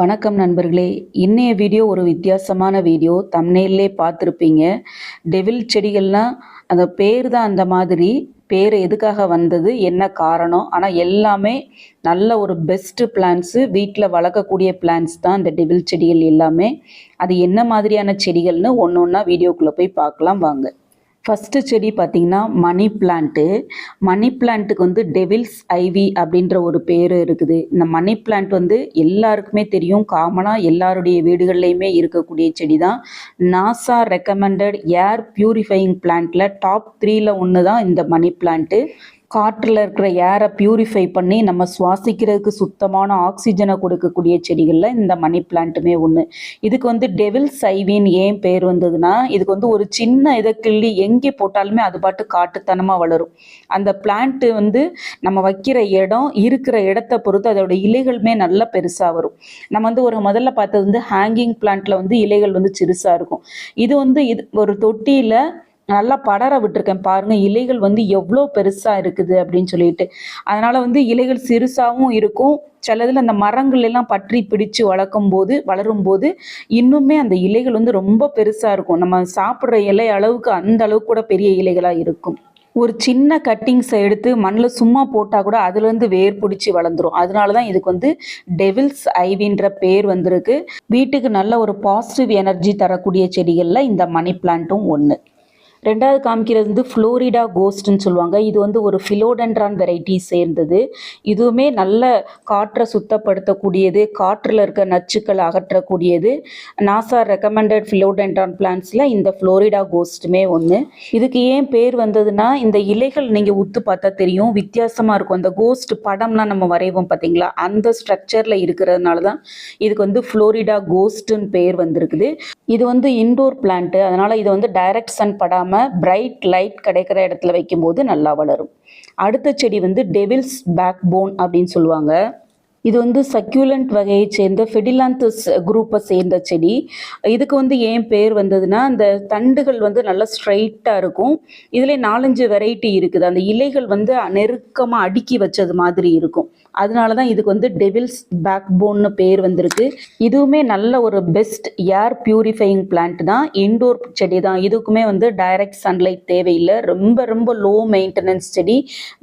வணக்கம் நண்பர்களே. இன்னைய வீடியோ ஒரு வித்தியாசமான வீடியோ. தம்னேல்லே பார்த்துருப்பீங்க. டெவில் செடிகள்லாம் அந்த பேர் தான் அந்த மாதிரி. பேர் எதுக்காக வந்தது? என்ன காரணம்? ஆனால் எல்லாமே நல்ல ஒரு பெஸ்ட்டு பிளான்ஸு வீட்டில் வளர்க்கக்கூடிய பிளான்ஸ் தான் இந்த டெவில் செடிகள் எல்லாமே. அது என்ன மாதிரியான செடிகள்னு ஒன்று ஒன்றா வீடியோக்குள்ளே போய் பார்க்கலாம் வாங்க. ஃபஸ்ட்டு செடி பார்த்திங்கன்னா மணி பிளான்ட்டு மணி பிளான்ட்டுக்கு வந்து டெவில்ஸ் ஐவி அப்படின்ற ஒரு பேர் இருக்குது. இந்த மணி பிளான்ட் வந்து எல்லாருக்குமே தெரியும். காமனாக எல்லாருடைய வீடுகள்லையுமே இருக்கக்கூடிய செடி தான் நாசா ரெக்கமெண்டட் ஏர் பியூரிஃபையிங் பிளான்ட்டில் டாப் த்ரீல ஒன்று தான் இந்த மணி பிளான்ட்டு காற்றில் இருக்கிற ஏரை பியூரிஃபை பண்ணி நம்ம சுவாசிக்கிறதுக்கு சுத்தமான ஆக்சிஜனை கொடுக்கக்கூடிய செடிகளில் இந்த மணி பிளான்ட்டுமே ஒன்று இதுக்கு வந்து டெவில் சைவின்னு ஏன் பேர் வந்ததுன்னா இதுக்கு வந்து ஒரு சின்ன இதை கிள்ளி எங்கே போட்டாலுமே அது பாட்டு காட்டுத்தனமாக வளரும். அந்த பிளான்ட்டு வந்து நம்ம வைக்கிற இடம் இருக்கிற இடத்த பொறுத்து அதோட இலைகளுமே நல்லா பெருசாக வரும். நம்ம வந்து ஒரு முதல்ல பார்த்தது வந்து ஹேங்கிங் பிளான்ட்டில் வந்து இலைகள் வந்து சிறுசாக இருக்கும். இது வந்து இது ஒரு தொட்டியில் நல்லா படர விட்டுருக்கேன் பாருங்க. இலைகள் வந்து எவ்வளோ பெருசாக இருக்குது அப்படின்னு சொல்லிட்டு. அதனால வந்து இலைகள் சிறுசாகவும் இருக்கும். சிலதில் அந்த மரங்கள் எல்லாம் பற்றி பிடிச்சு வளர்க்கும் போது வளரும் போது இன்னுமே அந்த இலைகள் வந்து ரொம்ப பெருசாக இருக்கும். நம்ம சாப்பிட்ற இலை அளவுக்கு அந்த அளவுக்கு கூட பெரிய இலைகளாக இருக்கும். ஒரு சின்ன கட்டிங்ஸை எடுத்து மண்ணில் சும்மா போட்டால் கூட அதுலேருந்து வேர் பிடிச்சி வளர்ந்துரும். அதனால தான் இதுக்கு வந்து டெவில்ஸ் ஐவின்ற பேர் வந்திருக்கு. வீட்டுக்கு நல்ல ஒரு பாசிட்டிவ் எனர்ஜி தரக்கூடிய செடிகளில் இந்த மணி பிளான்ட்டும் ஒன்று ரெண்டாவது காமிக்கிறது வந்து ஃப்ளோரிடா கோஸ்ட்னு சொல்லுவாங்க. இது வந்து ஒரு ஃபிலோடென்ட்ரான் வெரைட்டி சேர்ந்தது. இதுவுமே நல்ல காற்றை சுத்தப்படுத்தக்கூடியது காற்றில் இருக்க நச்சுக்கள் அகற்றக்கூடியது. நாசா ரெக்கமெண்டட் ஃபிலோடென்ட்ரான் பிளான்ஸில் இந்த ஃப்ளோரிடா கோஸ்ட்டுமே ஒன்று இதுக்கு ஏன் பேர் வந்ததுன்னா இந்த இலைகள் நீங்கள் உத்து பார்த்தா தெரியும். வித்தியாசமாக இருக்கும். அந்த கோஸ்ட் படம்லாம் நம்ம வரைவோம் பார்த்தீங்களா? அந்த ஸ்ட்ரக்சரில் இருக்கிறதுனால தான் இதுக்கு வந்து ஃப்ளோரிடா கோஸ்ட்டுன்னு பேர் வந்திருக்குது. இது வந்து இன்டோர் பிளான்ட்டு அதனால் இது வந்து டைரக்ட் சன் படாமல் பிரைட் லைட் கிடைக்கிற இடத்துல வைக்கும்போது நல்லா வளரும். அடுத்த செடி வந்து டெவில்ஸ் பேக் போன் அப்படின்னு சொல்லுவாங்க. இது வந்து சக்யூலண்ட் வகையை சேர்ந்த ஃபெடிலாந்தஸ் குரூப்பை சேர்ந்த செடி. இதுக்கு வந்து ஏன் பேர் வந்ததுன்னா அந்த தண்டுகள் வந்து நல்லா ஸ்ட்ரைட்டாக இருக்கும். இதில் நாலஞ்சு வெரைட்டி இருக்குது. அந்த இலைகள் வந்து நெருக்கமாக அடுக்கி வச்சது மாதிரி இருக்கும். அதனால தான் இதுக்கு வந்து டெவில்ஸ் பேக் போன்னு பேர் வந்திருக்கு. இதுவுமே நல்ல ஒரு பெஸ்ட் ஏர் பியூரிஃபையிங் பிளான்ட் தான். இன்டோர் செடி தான். இதுக்குமே வந்து டைரக்ட் சன்லைட் தேவையில்லை. ரொம்ப ரொம்ப லோ மெயின்டெனன்ஸ் செடி.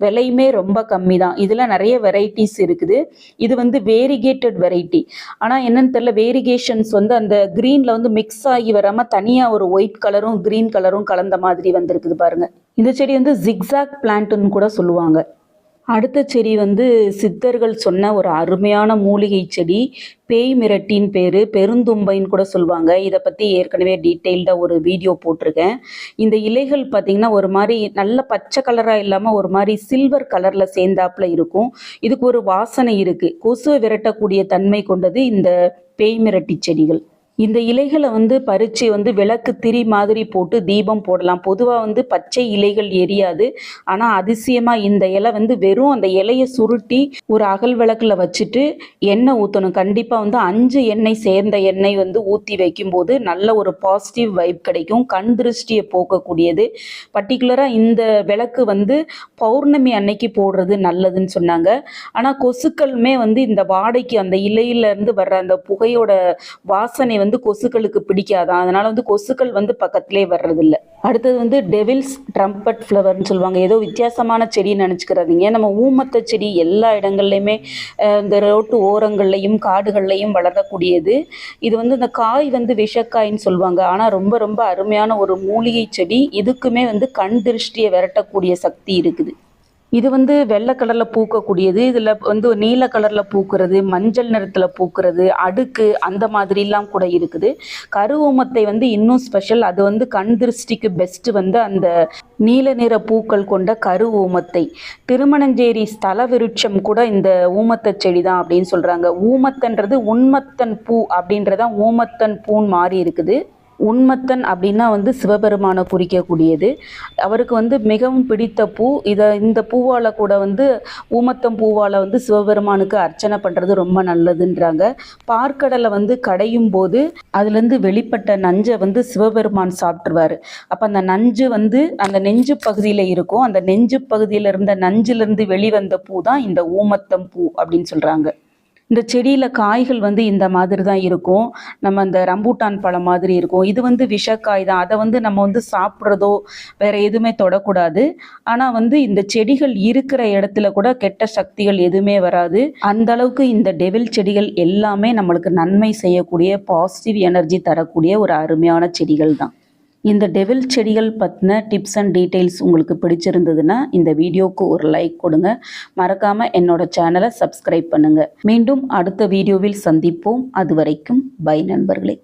விலையுமே ரொம்ப கம்மி தான். இதில் நிறைய வெரைட்டிஸ் இருக்குது. இது வந்து வேரிகேட்டட் வெரைட்டி ஆனால் என்னன்னு தெரியல வேரிகேஷன்ஸ் வந்து அந்த க்ரீனில் வந்து மிக்ஸ் ஆகி வராமல் தனியாக ஒரு ஒயிட் கலரும் க்ரீன் கலரும் கலந்த மாதிரி வந்திருக்குது பாருங்க. இந்த செடி வந்து ஜிக்ஸாக் பிளான்ட்டுன்னு கூட சொல்லுவாங்க. அடுத்த செடி வந்து சித்தர்கள் சொன்ன ஒரு அருமையான மூலிகை செடி பேய் மிரட்டின் பேர் பெருந்தும்பைன்னு கூட சொல்லுவாங்க. இதை பற்றி ஏற்கனவே டீட்டெயில்டாக ஒரு வீடியோ போட்டிருக்கேன். இந்த இலைகள் பார்த்திங்கன்னா ஒரு மாதிரி நல்ல பச்சை கலராக இல்லாமல் ஒரு மாதிரி சில்வர் கலரில் சேர்ந்தாப்புல இருக்கும். இதுக்கு ஒரு வாசனை இருக்குது கொசுவை விரட்டக்கூடிய தன்மை கொண்டது இந்த பேய் மிரட்டி செடிகள். இந்த இலைகளை வந்து பறித்து வந்து விளக்கு திரி மாதிரி போட்டு தீபம் போடலாம். பொதுவாக வந்து பச்சை இலைகள் எரியாது. ஆனால் அதிசயமாக இந்த இலை வந்து வெறும் அந்த இலையை சுருட்டி ஒரு அகல் விளக்கில் வச்சுட்டு எண்ணெய் ஊற்றணும் கண்டிப்பாக வந்து அஞ்சு எண்ணெய் சேர்ந்த எண்ணெய் வந்து ஊற்றி வைக்கும்போது நல்ல ஒரு பாசிட்டிவ் வைப் கிடைக்கும். கண் திருஷ்டியை போக்கக்கூடியது. பர்டிகுலராக இந்த விளக்கு வந்து பௌர்ணமி அன்னைக்கு போடுறது நல்லதுன்னு சொன்னாங்க. ஆனால் கொசுக்களுமே வந்து இந்த வாடைக்கு அந்த இலையிலேருந்து வர்ற அந்த புகையோட வாசனை வந்து கொசுக்களுக்கு பிடிக்காதான் அதனால வந்து கொசுக்கள் வந்து பக்கத்திலே வர்றதில்ல. அடுத்தது வந்து டெவில்ஸ் ட்ரம்பட் ஃப்ளவர்னு சொல்லுவாங்க. ஏதோ வித்தியாசமான செடின்னு நினச்சிக்கிறாதீங்க. நம்ம ஊமத்த செடி எல்லா இடங்கள்லையுமே இந்த ரோட்டு ஓரங்கள்லையும் காடுகள்லையும் வளரக்கூடியது. இது வந்து இந்த காய் வந்து விஷக்காயின்னு சொல்லுவாங்க. ஆனால் ரொம்ப ரொம்ப அருமையான ஒரு மூலிகை செடி. இதுக்குமே வந்து கண் திருஷ்டியை விரட்டக்கூடிய சக்தி இருக்குது. இது வந்து வெள்ளை கலரில் பூக்கக்கூடியது. இதில் வந்து நீல கலரில் பூக்கிறது மஞ்சள் நிறத்தில் பூக்கிறது அடுக்கு அந்த மாதிரிலாம் கூட இருக்குது. கருவோமத்தை வந்து இன்னும் ஸ்பெஷல் அது வந்து கண் திருஷ்டிக்கு பெஸ்ட்டு வந்து அந்த நீல நிற பூக்கள் கொண்ட கரு ஊமத்தை திருமணஞ்சேரி ஸ்தல விருட்சம் கூட இந்த ஊமத்த செடி தான் அப்படின்னு சொல்கிறாங்க ஊமத்தன்றது உண்மத்தன் பூ அப்படின்றதான் ஊமத்தன் பூன்னு மாறி இருக்குது. உண்மத்தன் அப்படின்னா வந்து சிவபெருமானை குறிக்கக்கூடியது. அவருக்கு வந்து மிகவும் பிடித்த பூ இதை இந்த பூவால் கூட வந்து ஊமத்தம் பூவால் வந்து சிவபெருமானுக்கு அர்ச்சனை பண்ணுறது ரொம்ப நல்லதுன்றாங்க. பார்க்கடலை வந்து கடையும் போது அதுலேருந்து வெளிப்பட்ட நஞ்சை வந்து சிவபெருமான் சாப்பிட்ருவார் அப்போ அந்த நஞ்சு வந்து அந்த நெஞ்சு பகுதியில் இருக்கும். அந்த நெஞ்சு பகுதியில் இருந்த நஞ்சிலிருந்து வெளிவந்த பூ தான் இந்த ஊமத்தம் பூ அப்படின்னு சொல்கிறாங்க இந்த செடியில் காய்கள் வந்து இந்த மாதிரி தான் இருக்கும். நம்ம அந்த ரம்பூட்டான் பழம் மாதிரி இருக்கும். இது வந்து விஷக்காய் தான். அதை வந்து நம்ம வந்து சாப்பிட்றதோ வேற எதுவுமே தொடக்கூடாது. ஆனால் வந்து இந்த செடிகள் இருக்கிற இடத்துல கூட கெட்ட சக்திகள் எதுவுமே வராது. அந்த அளவுக்கு இந்த டெவில் செடிகள் எல்லாமே நம்மளுக்கு நன்மை செய்யக்கூடிய பாசிட்டிவ் எனர்ஜி தரக்கூடிய ஒரு அருமையான செடிகள் தான். இந்த டெவில் செடிகள் பற்றின டிப்ஸ் அண்ட் டீட்டெயில்ஸ் உங்களுக்கு பிடிச்சிருந்ததுன்னா இந்த வீடியோவுக்கு ஒரு லைக் கொடுங்க. மறக்காமல் என்னோட சேனலை சப்ஸ்கிரைப் பண்ணுங்கள் மீண்டும் அடுத்த வீடியோவில் சந்திப்போம். அது வரைக்கும் பை நண்பர்களே.